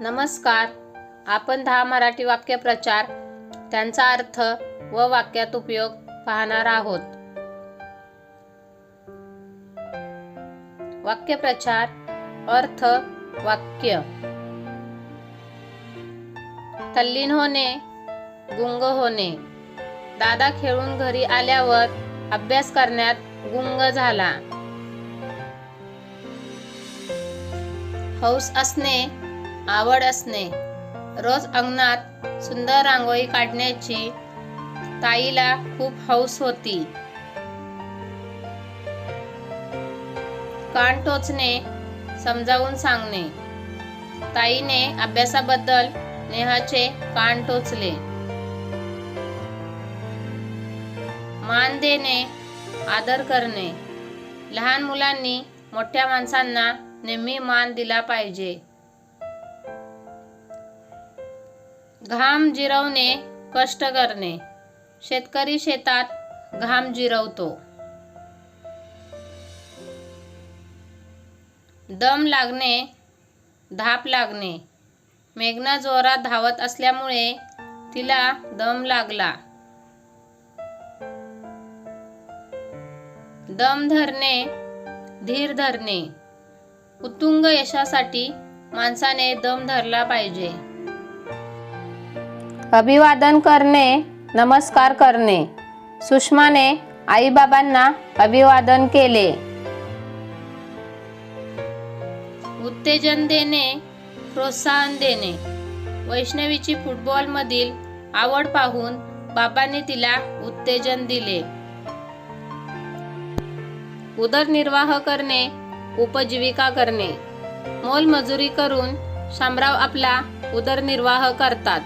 नमस्कार. आपण दहा मराठी वाक्यप्रचार त्यांचा अर्थ व वाक्यात उपयोग पाहणार आहोत. वाक्यप्रचार अर्थ वाक्य. तल्लीन होणे गुंग होणे. दादा खेळून घरी आल्यावर अभ्यास करण्यात गुंग झाला. हौस असणे आवड असणे. रोज अंगणात सुंदर रांगोळी काढण्याची ताईला खूप हौस होती. कान टोचणे समजावून सांगणे. ताईने अभ्यासाबद्दल नेहाचे कान टोचले. मान देणे आदर करणे. लहान मुलांनी मोठ्या माणसांना नेहमी मान दिला पाहिजे. घाम जिरवणे कष्ट करणे. शेतकरी शेतात घाम जिरवतो. दम लागणे धाप लागणे. मेघना जोरात धावत असल्यामुळे तिला दम लागला. दम धरणे धीर धरणे. उत्तुंग यशासाठी माणसाने दम धरला पाहिजे. अभिवादन करणे नमस्कार करणे. सुषमाने आईबाबांना अभिवादन केले. उत्तेजन देणे प्रोत्साहन देणे. वैष्णवीची फुटबॉलमधील आवड पाहून बाबांनी तिला उत्तेजन दिले. उदरनिर्वाह करणे उपजीविका करणे. मोलमजुरी करून शामराव आपला उदरनिर्वाह करतात.